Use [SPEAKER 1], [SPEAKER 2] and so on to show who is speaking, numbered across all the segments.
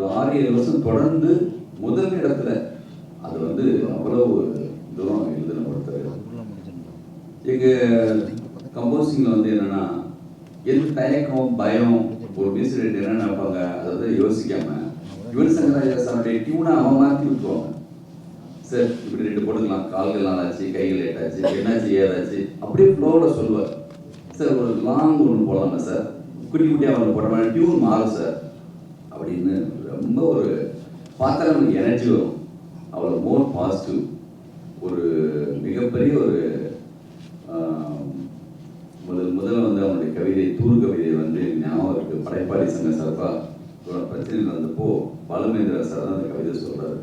[SPEAKER 1] ஒரு ஆறு ஏழு வருஷம் தொடர்ந்து முதல் இடத்துல அது வந்து அவ்வளவு தூரம் எழுதின ஒருத்தர். எங்க கம்போசிங்ல வந்து என்னன்னா எந்த தயக்கம் பயம் ஒரு மியூசிக் என்ன நினைப்பாங்க? அதாவது யோசிக்காம யுவன் சங்கராஜா சாருடைய டியூனை அவன் மாற்றி விட்டுருவாங்க. சார் இப்படி ரெண்டு போட்டுக்கலாம். கால்கள் நாளாச்சு கைகள் லேட்டாச்சு என்னாச்சு ஏதாச்சு. அப்படியே ஃப்ளோவில் சொல்லுவார். சார் ஒரு லாங் ஒன்று போடலாமா சார்? குட்டி குட்டியாக ஒன்று போடுற டியூன் மாறும் சார். அப்படின்னு ரொம்ப ஒரு பார்த்தா நமக்கு எனர்ஜி வரும். அவ்வளோ மோர் பாசிட்டிவ் ஒரு மிகப்பெரிய ஒரு முதல் முதல்ல வந்து அவனுடைய கவிதை தூர் கவிதை வந்து ஞாபகம் இருக்கு. படைப்பாளி சங்க சார்பாக ஒரு பிரச்சனைகள் வந்தப்போ பாலுமேந்திரா சார் தான் அந்த கவிதை சொல்றாரு.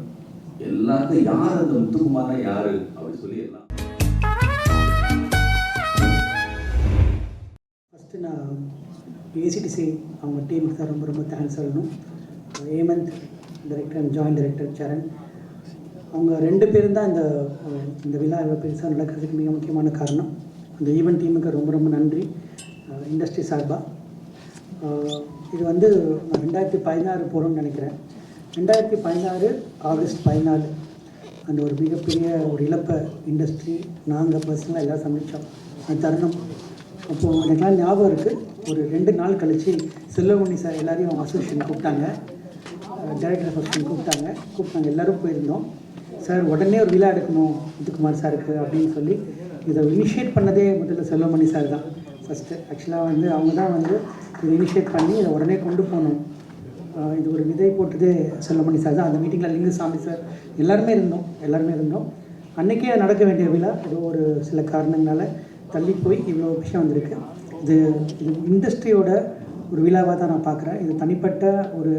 [SPEAKER 1] எல்லாருக்கும் யார் அந்த முத்துக்குமாரா யாரு? அப்படி சொல்லி எல்லாம்
[SPEAKER 2] ஃபஸ்ட்டு நான் ஏசிடிசி அவங்க டீமுக்கு தான் ரொம்ப ரொம்ப தேங்க்ஸ் சொல்லணும். Hemanth director and joint director Charan அவங்க ரெண்டு பேரும் தான் இந்த இந்த விழா இவ்வளோ பெருசாக நடக்கிறதுக்கு மிக முக்கியமான காரணம். அந்த ஈவெண்ட் டீமுக்கு ரொம்ப ரொம்ப நன்றி இண்டஸ்ட்ரி சார்பாக இது வந்து நான் ரெண்டாயிரத்தி பதினாறு போகிறோம்னு நினைக்கிறேன். ரெண்டாயிரத்தி பதினாறு ஆகஸ்ட் பதினாலு. அந்த ஒரு மிகப்பெரிய ஒரு இழப்பை இண்டஸ்ட்ரி நாங்கள் பர்சனலாக எல்லாம் சந்தித்தோம் அந்த தருணம். அப்போது எனக்குலாம் ஞாபகம் இருக்குது ஒரு ரெண்டு நாள் கழித்து செல்வமணி சார் எல்லாரையும் அவங்க அசோசியேஷன் கூப்பிட்டாங்க. டேரக்டர் ஃபஸ்ட்டு கூப்பிட்டாங்க. கூப்பிட்டாங்க. எல்லோரும் போயிருந்தோம். சார் உடனே ஒரு விழா எடுக்கணும். முத்துக்குமார் சாருக்கு அப்படின்னு சொல்லி இதை இனிஷியேட் பண்ணதே முதல்ல செல்வமணி சார் தான். ஃபஸ்ட்டு ஆக்சுவலாக வந்து அவங்க தான் வந்து இதை இனிஷியேட் பண்ணி இதை உடனே கொண்டு போகணும். இது ஒரு விதை போட்டதே செல்வமணி சார் தான். அந்த மீட்டிங்கில் லிங்குசாமி சார். எல்லாருமே இருந்தோம். எல்லாருமே இருந்தோம். அன்றைக்கே நடக்க வேண்டிய விழா. ஏதோ ஒரு சில காரணங்களால் தள்ளி போய் இவ்வளோ விஷயம் வந்திருக்கு. இது இது இண்டஸ்ட்ரியோட ஒரு விழாவாக தான் நான் பார்க்குறேன். இது தனிப்பட்ட ஒரு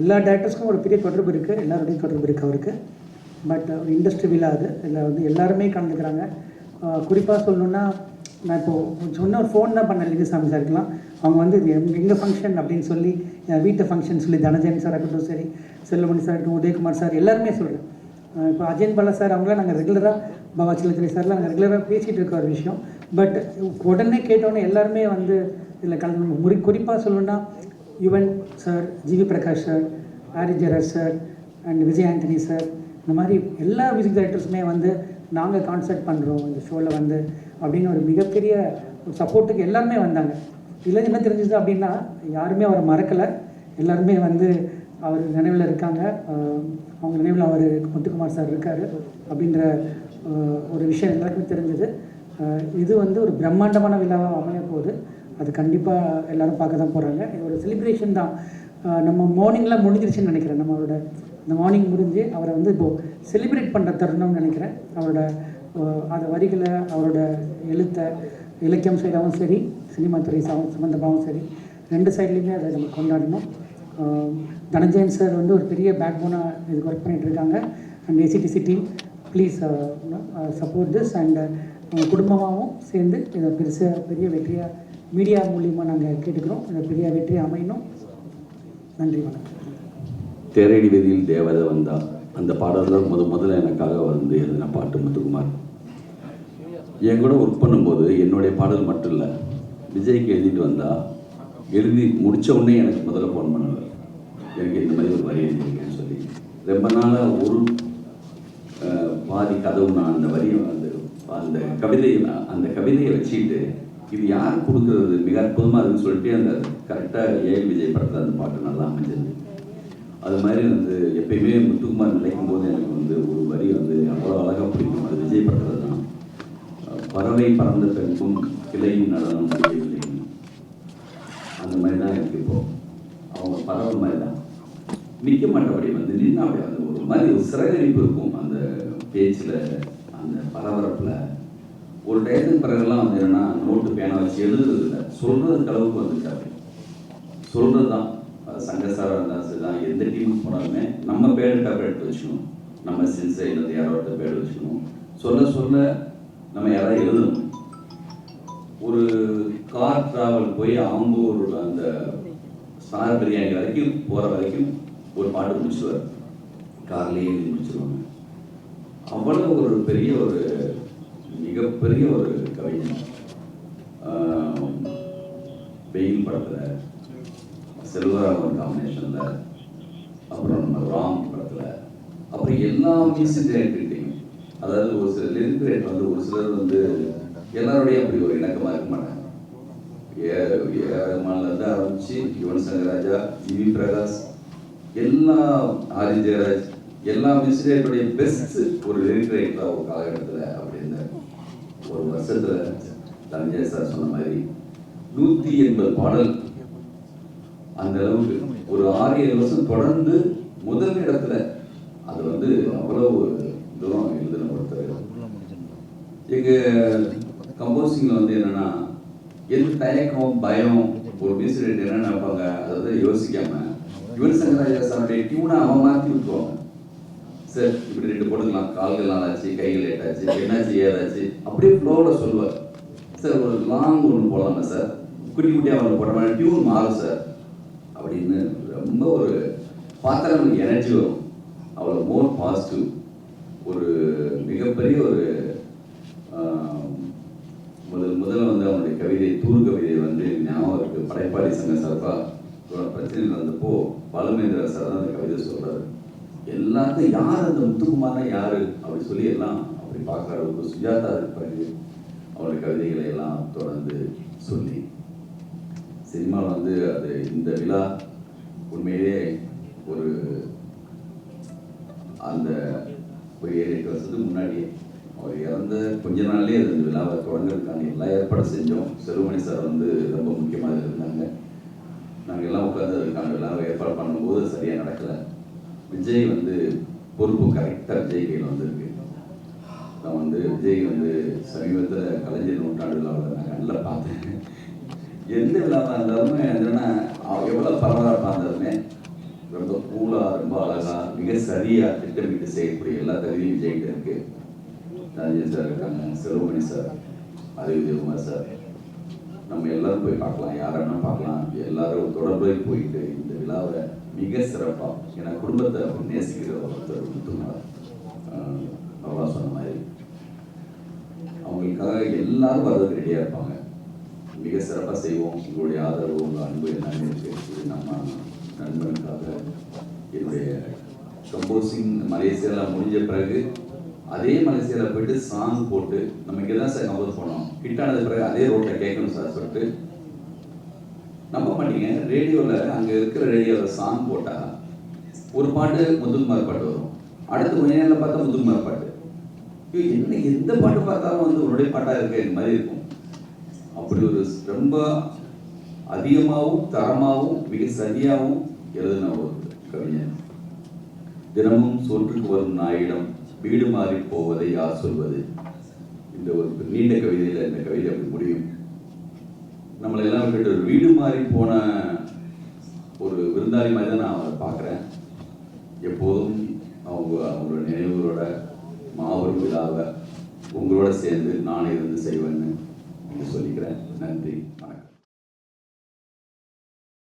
[SPEAKER 2] எல்லா டேரக்டர்ஸ்க்கும் ஒரு பெரிய தொடர்பு இருக்குது எல்லாருடையும் தொடர்பு இருக்குது அவருக்கு. பட் ஒரு இண்டஸ்ட்ரி விழா அது. இதில் வந்து எல்லாருமே கலந்துக்கிறாங்க. குறிப்பாக சொல்லணுன்னா நான் இப்போது சொன்ன ஒரு ஃபோன் தான் பண்ண லிங்கசாமி சார் இருக்கலாம் அவங்க வந்து இது எங்கள் ஃபங்க்ஷன் அப்படின்னு சொல்லி என் வீட்டு ஃபங்க்ஷன் சொல்லி தனஜயன் சார் இருக்கட்டும் சரி செல்வமணி சார் இருக்கட்டும் உதயகுமார் சார் எல்லாருமே சொல்கிறேன் இப்போ அஜயன் பாலா சார் அவங்களாம் நாங்கள் ரெகுலராக பாபா சிலத்திரை சார்லாம் நாங்கள் ரெகுலராக பேசிகிட்டு இருக்க ஒரு விஷயம். பட் உடனே கேட்டோன்னே எல்லாருமே வந்து இதில் கலந்து முறி குறிப்பாக சொல்லணுன்னா Yuvan sir GV Prakash sir Harris Jayaraj sir and Vijay Antony sir இந்த மாதிரி எல்லா மியூசிக் டைரக்டர்ஸுமே வந்து நாங்கள் கான்சர்ட் பண்ணுறோம் இந்த ஷோவில் வந்து அப்படின்னு ஒரு மிகப்பெரிய ஒரு சப்போர்ட்டுக்கு எல்லாருமே வந்தாங்க. இதில் என்ன தெரிஞ்சது அப்படின்னா யாருமே அவரை மறக்கலை. எல்லாருமே வந்து அவர் நினைவில் இருக்காங்க. அவங்க நினைவில் அவர் முத்துக்குமார் சார் இருக்கார் அப்படின்ற ஒரு விஷயம் எல்லாருக்குமே தெரிஞ்சது. இது வந்து ஒரு பிரம்மாண்டமான விழாவாக அமைய போகுது. அது கண்டிப்பாக எல்லாரும் பார்க்க தான் போகிறாங்க இது ஒரு செலிப்ரேஷன் தான். நம்ம மார்னிங்லாம் முடிஞ்சிருச்சுன்னு நினைக்கிறேன். நம்மளோட இந்த மார்னிங் முடிஞ்சு அவரை வந்து இப்போது செலிப்ரேட் பண்ணுற தருணம்னு நினைக்கிறேன். அவரோட அந்த வரிகளை அவரோட எழுத்தை இலக்கியம் சைடாகவும் சரி சினிமா துறை சம்மந்தமாகவும் சரி ரெண்டு சைட்லேயுமே அதை நம்ம கொண்டாடணும். தனஞ்சயன் சார் வந்து ஒரு பெரிய பேக் போனாக இதுக்கு ஒர்க் பண்ணிகிட்டு இருக்காங்க. And ACDC team please support this and குடும்பமாகவும் சேர்ந்து இதை பெருசாக பெரிய வெற்றியாக மீடியா மூலியமாக நாங்கள் கேட்டுக்கிறோம். இதை பெரிய வெற்றி அமையணும். நன்றி வணக்கம்.
[SPEAKER 1] தேரடி வீதியில் தேவதை வந்தா அந்த பாடல் தான் முத முதல்ல எனக்காக வந்து எழுதின பாட்டு முத்துக்குமார். என் கூட ஒர்க் பண்ணும்போது என்னுடைய பாடல் மட்டும் இல்லை விஜய்க்கு எழுதிட்டு வந்தால் எழுதி முடித்த உடனே எனக்கு முதல்ல ஃபோன் பண்ணுவார் எனக்கு இந்த மாதிரி ஒரு வரி எழுதிருக்கேன்னு சொல்லி. ரொம்ப நாளாக ஒரு பாதி கதவு நான் அந்த வரியை அந்த அந்த கவிதையை நான் அந்த கவிதையை வச்சுக்கிட்டு இது யார் கொடுக்குறது? மிக அற்புதமாக இருக்குன்னு சொல்லிட்டு அந்த கரெக்டாக ஏஎல் விஜய் படத்தில் அந்த பாட்டு நல்லா அமைஞ்சது. அது மாதிரி வந்து எப்பயுமே முத்துக்குமார் நினைக்கும் போது எனக்கு வந்து ஒரு வரி வந்து அவ்வளோ அழகாக பிடிக்கும். அது விஜய் படத்தில் தான். பறவை பறந்த பெண்கும் கிளையும் நடனம் முடியவில்லை. அந்த மாதிரி தான் இருக்கு இப்போ. அவங்க பறவை மாதிரி தான். நிற்க மாட்டபடி வந்து நின்று அந்த ஒரு மாதிரி ஒரு சிறகரிப்பு இருக்கும் அந்த பேச்சில் அந்த பரபரப்பில். ஒரு டயத்துக்கு பிறகுலாம் வந்து என்னன்னா நோட்டு பேனா வச்சு எழுதுறது இல்லை சொல்கிறதுக்கு அளவுக்கு வந்துட்டாரு சொல்கிறது தான் சங்கசாரம் இருந்தாலும் சரி தான் எந்த டீமுக்கு போனாலுமே நம்ம பேர் டேப்லெட் எடுத்து வச்சுக்கணும். நம்ம சென்சை இல்லை யாரோ ஒருத்தர் பேர் வச்சுக்கணும். சொல்ல சொல்ல நம்ம யாராவது எழுதணும். ஒரு கார் டிராவல் போய் ஆம்பூர் அந்த ஸ்டார் பிரியாணி வரைக்கும் போகிற வரைக்கும் ஒரு பாட்டு முடிச்சுவார் கார்லேயே எழுதி முடிச்சிருவாங்க. அவ்வளோ ஒரு பெரிய ஒரு மிகப்பெரிய ஒரு கவிஞன். ஆஹ் வெயில் படத்தில் செல்வராகவன் காம்பினேஷனில் அப்புறம் எல்லா மியூசிக் டைரக்டர்கிட்டையும் அதாவது ஒரு சில லிரிக் ரேட் வந்து ஒரு சிலர் வந்து எல்லாரோடையும் அப்படி ஒரு இணக்கமாக இருக்க மாட்டாங்க. ஏ ஏ ஆரம்பிச்சு யுவன் சங்கர் ராஜா ஜிவி பிரகாஷ் எல்லா ஆதி ஜெயராஜ் எல்லா மியூசிக் டைரக்டருடைய பெஸ்ட் ஒரு லிரிக் ரைட்டராக ஒரு காலகட்டத்தில் அப்படி இருந்தார். ஒரு வருஷத்துல தனஞ்சய் சார் சொன்ன மாதிரி நூத்தி எண்பது பாடல் அந்த அளவுக்கு ஒரு ஆறு ஏழு வருஷம் தொடர்ந்து முதல் இடத்துல அது வந்து அவ்வளவு தூரம் எழுதின ஒருத்தர் எங்க கம்போசிங்ல வந்து என்னன்னா எந்த தயக்கம் பயம் ஒரு மியூசிக் என்ன நினைப்பாங்க? அதாவது யோசிக்காம யுவன் சங்கராஜா சாருடைய டியூனை அவன் மாற்றி விட்டுருவாங்க. சார் இப்படி ரெண்டு போட்டுக்கலாம். கால்கள் நாளாச்சு கைகள் லேட்டாச்சு என்னாச்சு ஏதாச்சு. அப்படியே ஃப்ளோவில் சொல்லுவார். சார் ஒரு லாங் ஒன்று போடலாமா சார்? குட்டி குட்டியாக ஒன்று போடுற டியூன் மாறும் சார். அப்படின்னு ரொம்ப ஒரு பார்த்தா நமக்கு எனர்ஜி வரும். அவ்வளோ மோர் பாசிட்டிவ் ஒரு மிகப்பெரிய ஒரு முதல் முதல்ல வந்து அவனுடைய கவிதை தூர் கவிதை வந்து ஞாபகம் இருக்குது படைப்பாளி சங்க சார்பாக ஒரு பிரச்சனை வந்தப்போ பாலுமேந்திரா சார் தான் அந்த கவிதை சொல்கிறாரு எல்லாத்தையும் யார் அந்த முத்துக்குமார்னா யாரு? அப்படி சொல்லி எல்லாம் அப்படி பார்க்குற அளவுக்கு சுஜாதா இருப்பாரு அவருடைய கவிதைகளை எல்லாம் தொடர்ந்து சொல்லி. சினிமாவில் வந்து அது இந்த விழா உண்மையிலே ஒரு அந்த ஒரு ஏழு எட்டு வருஷத்துக்கு முன்னாடி அவர் இறந்த கொஞ்ச நாள்லயே அது இந்த விழாவை தொடங்குறதுக்கான எல்லா ஏற்பாடும் செஞ்சோம். செல்வமணி சார் வந்து ரொம்ப முக்கியமாக இருந்தாங்க. நாங்கள் எல்லாம் உட்காந்து அதுக்கான விழாவை ஏற்பாடு பண்ணும்போது சரியாக நடக்கலை. விஜய் வந்து பொறுப்பு கரெக்டாக விஜய் கையில் வந்திருக்கு. நான் வந்து விஜய் வந்து சமீபத்தில் கலைஞர் நூற்றாண்டு விழாவில் நான் கண்ணில் பார்த்தேன். எந்த விழாவாக இருந்தாலுமே என்னென்னா எவ்வளோ பரபரப்பாக இருந்தாலுமே ரொம்ப கூலாக ரொம்ப அழகா மிக சரியாக திட்டமிட்டு செய்யக்கூடிய எல்லா தகுதியும் விஜய்கிட்ட இருக்கு. ரஞ்சன் சார் இருக்காங்க செல்வமணி சார் அறிவு தேவகுமார் சார். நம்ம எல்லாரும் போய் பார்க்கலாம். யாரன்னா பார்க்கலாம். எல்லாரும் தொடர்பு போயிட்டு இந்த விழாவை மிக சிறப்பாக ஏன்னா குடும்பத்தை நேசிக்கிற ஒருத்தர் முத்துமார் அவ்வளோ சொன்ன மாதிரி. அவங்களுக்காக எல்லாரும் வர்றதுக்கு ரெடியாக இருப்பாங்க. மிக சிறப்பாக செய்வோம். உங்களுடைய ஆதரவு உங்கள் அன்பு எல்லாமே இருக்கு. இது நம்ம நண்பனுக்காக என்னுடைய கம்போசிங் மலேசியாவில் முடிஞ்ச பிறகு அதே மலேசியாவில் போயிட்டு சாங் போட்டு நம்ம இங்கே தான் சார் கம்போஸ் பண்ணோம். ஹிட் ஆனது பிறகு அதே ரோட்டில் கேட்கணும் சார் சொல்லிட்டு நம்ப மாட்டீங்க ரேடியோவில் அங்கே இருக்கிற ரேடியோவில் சாங் போட்டால் ஒரு பாட்டு முத்துக்குமார் பாட்டு வரும். அடுத்து கொஞ்ச நேரம் பார்த்தா முத்துக்குமார் பாட்டு. என்ன எந்த பாட்டு பார்த்தாலும் வந்து உன்னுடைய பாட்டாக இருக்க மாதிரி இருக்கும். அப்படி ஒரு ரொம்ப அதிகமாகவும் தரமாகவும் மிக சரியாகவும் எழுதின ஒரு கவிஞர். தினமும் சொற்றுக்கு வரும் நாயிடம் வீடு மாறி போவதை யார் சொல்வது? இந்த ஒரு நீண்ட கவிதையில் இந்த கவிதை அப்படி முடியும். நம்மளை எல்லாம் கேட்டு ஒரு வீடு மாறி போன ஒரு விருந்தாளி மாதிரி தான் நான் அவரை பார்க்குறேன். எப்போதும் அவங்க அவங்களோட நினைவுகளோட மாபெரும் விழாவை உங்களோட சேர்ந்து நானே இருந்து செய்வேன்னு சொல்லிக்கிறேன். நன்றி. வணக்கம்